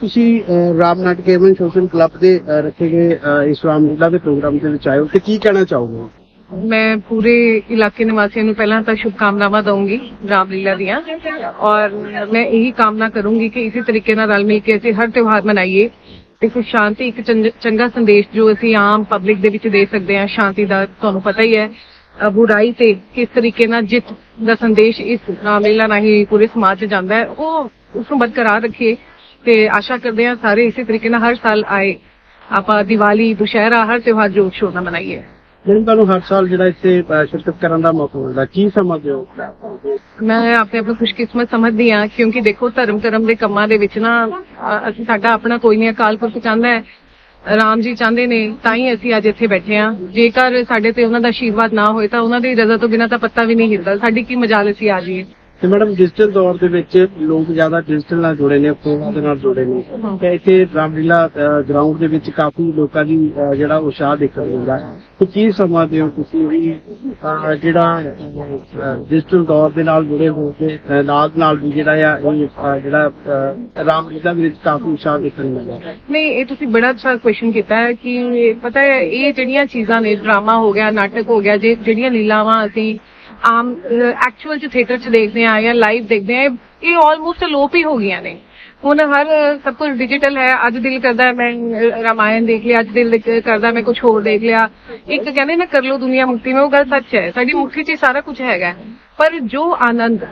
ਤੁਸੀਂ ਰਾਮ ਨਾਟਕ Avon social club ਦੇ ਰੱਖੇ ਗਏ ਇਸ ਰਾਮ ਦੇ ਪ੍ਰੋਗਰਾਮ ਦੇ ਵਿੱਚ ਆਏ ਹੋ ਤੇ ਕੀ ਕਹਿਣਾ ਚਾਹੋਗੇ? ਮੈਂ ਪੂਰੇ ਇਲਾਕੇ ਨਿਵਾਸੀਆਂ ਨੂੰ ਪਹਿਲਾਂ ਤਾਂ ਸ਼ੁਭਕਾਮਨਾਵਾਂ ਦਊਂਗੀ ਰਾਮਲੀਲਾ ਦੀਆਂ ਔਰ ਮੈਂ ਇਹੀ ਕਾਮਨਾ ਕਰੂੰਗੀ ਕਿ ਇਸੇ ਤਰੀਕੇ ਨਾਲ ਰਲ ਮਿਲ ਕੇ ਅਸੀਂ ਹਰ ਤਿਉਹਾਰ ਮਨਾਈਏ ਤੇ ਕੁਝ ਸ਼ਾਂਤੀ ਇੱਕ ਚੰਗਾ ਸੰਦੇਸ਼ ਜੋ ਅਸੀਂ ਆਮ ਪਬਲਿਕ ਦੇ ਵਿੱਚ ਦੇ ਸਕਦੇ ਹਾਂ, ਸ਼ਾਂਤੀ ਦਾ ਤੁਹਾਨੂੰ ਪਤਾ ਹੀ ਹੈ ਬੁਰਾਈ ਤੇ ਕਿਸ ਤਰੀਕੇ ਨਾਲ ਜਿੱਤ ਦਾ ਸੰਦੇਸ਼ ਇਸ ਰਾਮਲੀਲਾ ਰਾਹੀਂ ਪੂਰੇ ਸਮਾਜ 'ਚ ਜਾਂਦਾ ਹੈ, ਉਹ ਉਸ ਨੂੰ ਬਰਕਰਾਰ ਰੱਖੀਏ। ਤੇ ਆਸ਼ਾ ਕਰਦੇ ਹਾਂ ਸਾਰੇ ਇਸੇ ਤਰੀਕੇ ਨਾਲ ਹਰ ਸਾਲ ਆਏ। ਆਪਾਂ ਦੀਵਾਲੀ ਦੁਸ਼ਹਿਰਾ ਹਰ ਤਿਉਹਾਰ ਜੋਸ਼ ਸ਼ੋਰ ਨਾਲ ਮਨਾਈਏ। ਮੈਨੂੰ ਤੁਹਾਨੂੰ ਹਰ ਸਾਲ ਜਿਹੜਾ ਇੱਥੇ ਅਹ, ਸ਼ਿਰਕਤ ਕਰਨ ਦਾ ਮੌਕਾ ਮਿਲਦਾ ਕੀ ਸਮਝਦੇ ਹੋ? ਮੈਂ ਆਪਣੇ ਆਪ ਨੂੰ ਖੁਸ਼ਕਿਸਮਤ ਸਮਝਦੀ ਹਾਂ ਕਿਉਂਕਿ ਦੇਖੋ ਧਰਮ ਕਰਮ ਦੇ ਕੰਮਾਂ ਦੇ ਵਿੱਚ ਨਾ ਅ, ਅਸੀਂ ਸਾਡਾ ਆਪਣਾ ਕੋਈ ਨਹੀਂ ਅਕਾਲ ਪੁਰਖ ਚਾਹੁੰਦਾ ਹੈ। ਰਾਮ ਜੀ ਚਾਹੁੰਦੇ ਨੇ ਤਾਂ ਹੀ ਅਸੀਂ ਅੱਜ ਇੱਥੇ ਬੈਠੇ ਹਾਂ। ਜੇਕਰ ਸਾਡੇ ਤੇ ਉਹਨਾਂ ਦਾ ਆਸ਼ੀਰਵਾਦ ਨਾ ਹੋਏ ਤਾਂ ਉਹਨਾਂ ਦੀ ਰਜ਼ਾ ਤੋਂ ਬਿਨਾਂ ਤਾਂ ਪੱਤਾ ਵੀ ਨਹੀਂ ਹਿਲਦਾ। ਸਾਡੀ ਕੀ ਮਜਾਲ ਅਸੀਂ ਆ ਜਾਈਏ। ਤੇ ਮੈਡਮ ਡਿਜੀਟਲ ਦੌਰ ਦੇ ਵਿੱਚ ਲੋਕ ਜ਼ਿਆਦਾ ਡਿਜੀਟਲ ਨਾਲ ਜੁੜੇ ਨੇ ਫੋਨਾਂ ਦੇ ਨਾਲ ਜੁੜੇ ਨੇ। ਤੇ ਇੱਥੇ ਰਾਮਲੀਲਾ ਗਰਾਊਂਡ ਦੇ ਵਿੱਚ ਕਾਫੀ ਲੋਕਾਂ ਦੀ ਜਿਹੜਾ ਉਤਸ਼ਾਹ ਦੇਖਣ ਨੂੰ ਮਿਲਦਾ ਤੇ ਕੀ ਸਮਝਦੇ ਹੋ ਤੁਸੀਂ ਵੀ ਜਿਹੜਾ ਡਿਜੀਟਲ ਦੌਰ ਦੇ ਨਾਲ ਜੁੜੇ ਹੋ ਕੇ ਅਹ, ਨਾਲ ਨਾਲ ਵੀ ਜਿਹੜਾ ਆ ਇਹ ਜਿਹੜਾ ਰਾਮਲੀਲਾ ਦੇ ਵਿੱਚ ਕਾਫੀ ਉਤਸ਼ਾਹ ਦੇਖਣ ਨੂੰ ਮਿਲਦਾ ਨਹੀਂ ਇਹ ਤੁਸੀਂ ਬੜਾ ਅੱਛਾ ਕੁਐਸਚਨ ਕੀਤਾ ਹੈ ਕਿ ਪਤਾ ਹੈ ਇਹ ਜਿਹੜੀਆਂ ਚੀਜ਼ਾਂ ਨੇ ਡਰਾਮਾ ਹੋ ਗਿਆ ਨਾਟਕ ਹੋ ਗਿਆ ਜਿਹੜੀਆਂ ਲੀਲਾਵਾਂ ਅਸੀਂ ਆਮ ਐਕਚੁਅਲ ਚ ਥੀਏਟਰ ਚ ਦੇਖਦੇ ਆ ਜਾਂ ਲਾਈਵ ਦੇਖਦੇ ਆ ਇਹ ਆਲਮੋਸਟ ਲੋਪ ਹੀ ਹੋ ਗਈਆਂ ਨੇ। ਹੁਣ ਹਰ ਸਭ ਕੁਝ ਡਿਜੀਟਲ ਹੈ, ਅੱਜ ਦਿਲ ਕਰਦਾ ਮੈਂ ਰਾਮਾਇਣ ਦੇਖ ਲਿਆ, ਅੱਜ ਦਿਲ ਕਰਦਾ ਮੈਂ ਕੁਝ ਹੋਰ ਦੇਖ ਲਿਆ। ਇੱਕ ਕਹਿੰਦੇ ਨਾ, ਕਰ ਲੋ ਦੁਨੀਆ ਮੁਕਤੀ ਮੈਂ ਉਹ ਗੱਲ ਸੱਚ ਹੈ। ਸਾਡੀ ਮੁੱਠੀ 'ਚ ਸਾਰਾ ਕੁਝ ਹੈਗਾ। ਪਰ ਜੋ ਆਨੰਦ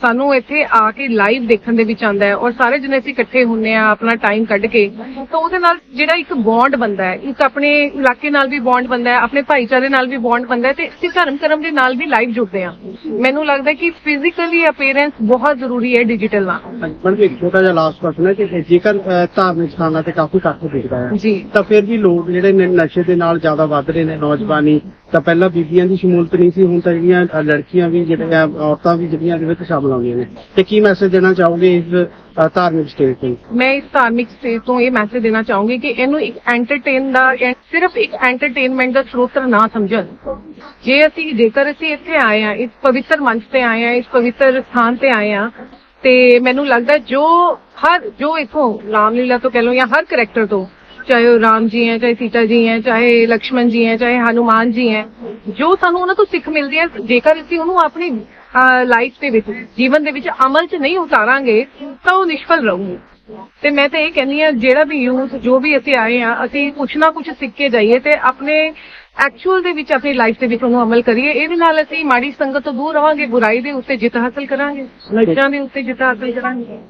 ਸਾਨੂੰ ਇੱਥੇ ਆ ਕੇ ਲਾਈਵ ਦੇਖਣ ਦੇ ਵਿੱਚ ਆਉਂਦਾ ਹੈ ਔਰ ਸਾਰੇ ਜਣੇ ਅਸੀਂ ਇਕੱਠੇ ਹੁੰਨੇ ਆ ਆਪਣਾ ਟਾਈਮ ਕੱਢ ਕੇ ਤਾਂ ਉਹਦੇ ਨਾਲ ਜਿਹੜਾ ਇੱਕ ਬੌਂਡ ਬੰਦਾ ਹੈ ਇੱਕ ਆਪਣੇ ਇਲਾਕੇ ਨਾਲ ਵੀ ਬੌਂਡ ਬੰਦਾ ਹੈ ਆਪਣੇ ਭਾਈਚਾਰੇ ਨਾਲ ਵੀ ਬੌਂਡ ਬੰਦਾ ਹੈ ਤੇ ਅਸੀਂ ਧਰਮ ਕਰਮ ਦੇ ਨਾਲ ਵੀ ਲਾਈਵ ਜੁੜਦੇ ਆ ਮੈਨੂੰ ਲੱਗਦਾ ਕਿ ਫਿਜ਼ੀਕਲੀ ਅਪੀਅਰੈਂਸ ਬਹੁਤ ਜ਼ਰੂਰੀ ਹੈ ਡਿਜੀਟਲ ਨਾਲ। ਮੈਡਮ ਇੱਕ ਛੋਟਾ ਜਿਹਾ ਲਾਸਟ ਕੁਐਸਚਨ ਹੈ ਕਿ ਜੇਕਰ ਧਾਰਮਿਕ ਸਥਾਨਾਂ ਤੇ ਕਾਫੀ ਘੱਟ ਦਿਖਦਾ ਹੈ ਜੀ। ਤਾਂ ਫਿਰ ਵੀ ਲੋਕ ਜਿਹੜੇ ਨੇ ਨਸ਼ੇ ਦੇ ਨਾਲ ਜ਼ਿਆਦਾ ਵੱਧ ਰਹੇ ਨੇ ਨੌਜਵਾਨੀ ਤਾਂ ਪਹਿਲਾਂ ਬੀਬੀਆਂ ਦੀ ਸ਼ਮੂਲਤ ਨਹੀਂ ਸੀ ਹੁਣ ਤਾਂ ਜਿਹੜੀਆਂ ਅ, ਲੜਕੀਆਂ ਵੀ ਜਿਹੜੀਆਂ ਔਰਤਾਂ ਵੀ ਜਿਹੜੀਆਂ ਦੇ ਵਿੱਚ ਸ਼ਾਮਲ ਆਉਂਦੀਆਂ ਨੇ। ਤੇ ਕੀ ਮੈਸੇਜ ਦੇਣਾ ਚਾਹੋਗੇ ਇਸ ਅ, ਧਾਰਮਿਕ ਸਟੇਜ ਤੇ? ਮੈਂ ਇਸ ਧਾਰਮਿਕ ਸਟੇਜ ਤੋਂ ਇਹ ਮੈਸੇਜ ਦੇਣਾ ਚਾਹੂੰਗੀ ਕਿ ਇਹਨੂੰ ਇੱਕ ਐਂਟਰਟੇਨ ਦਾ ਇਹ ਸਿਰਫ ਇੱਕ ਐਂਟਰਟੇਨਮੈਂਟ ਦਾ ਸਰੋਤ ਨਾ ਸਮਝਣ। ਜੇ ਅਸੀਂ ਜੇਕਰ ਅਸੀਂ ਇੱਥੇ ਆਏ ਆ ਇਸ ਪਵਿੱਤਰ ਮੰਚ ਤੇ ਆਏ ਆ ਇਸ ਪਵਿੱਤਰ ਸਥਾਨ ਤੇ ਆਏ ਆ ਤੇ ਮੈਨੂੰ ਲੱਗਦਾ ਜੋ ਹਰ ਜੋ ਇਥੋਂ ਰਾਮਲੀਲਾ ਤੋਂ ਕਹਿ ਲਓ ਜਾਂ ਹਰ ਕਰੈਕਟਰ ਤੋਂ ਚਾਹੇ ਉਹ ਰਾਮ ਜੀ ਹੈ ਚਾਹੇ ਸੀਤਾ ਜੀ ਹੈ ਚਾਹੇ ਲਕਸ਼ਮਣ ਜੀ ਹੈ ਚਾਹੇ ਹਨੂਮਾਨ ਜੀ ਹੈ ਜੋ ਸਾਨੂੰ ਉਹਨਾਂ ਤੋਂ ਸਿੱਖ ਮਿਲਦੀ ਹੈ ਜੇਕਰ ਅਸੀਂ ਉਹਨੂੰ ਆਪਣੀ ਲਾਈਫ ਦੇ ਵਿੱਚ ਜੀਵਨ ਦੇ ਵਿੱਚ ਅਮਲ 'ਚ ਨਹੀਂ ਉਤਾਰਾਂਗੇ ਤਾਂ ਉਹ ਨਿਸ਼ਫਲ ਰਹੂਗੀ। ਤੇ ਮੈਂ ਤਾਂ ਇਹ ਕਹਿੰਦੀ ਆ ਜਿਹੜਾ ਵੀ ਯੂਥ ਜੋ ਵੀ ਅਸੀਂ ਆਏ ਆ ਅਸੀਂ ਕੁਛ ਨਾ ਕੁਛ ਸਿੱਖ ਕੇ ਜਾਈਏ ਤੇ ਆਪਣੇ ਐਕਚੁਅਲ ਦੇ ਵਿੱਚ ਆਪਣੀ ਲਾਈਫ ਦੇ ਵਿੱਚ ਉਹਨੂੰ ਅਮਲ ਕਰੀਏ। ਇਹਦੇ ਨਾਲ ਅਸੀਂ ਮਾੜੀ ਸੰਗਤ ਤੋਂ ਦੂਰ ਰਵਾਂਗੇ ਬੁਰਾਈ ਦੇ ਉੱਤੇ ਜਿੱਤ ਹਾਸਲ ਕਰਾਂਗੇ ਨਸ਼ਿਆਂ ਦੇ ਉੱਤੇ ਜਿੱਤ ਹਾਸਲ ਕਰਾਂਗੇ।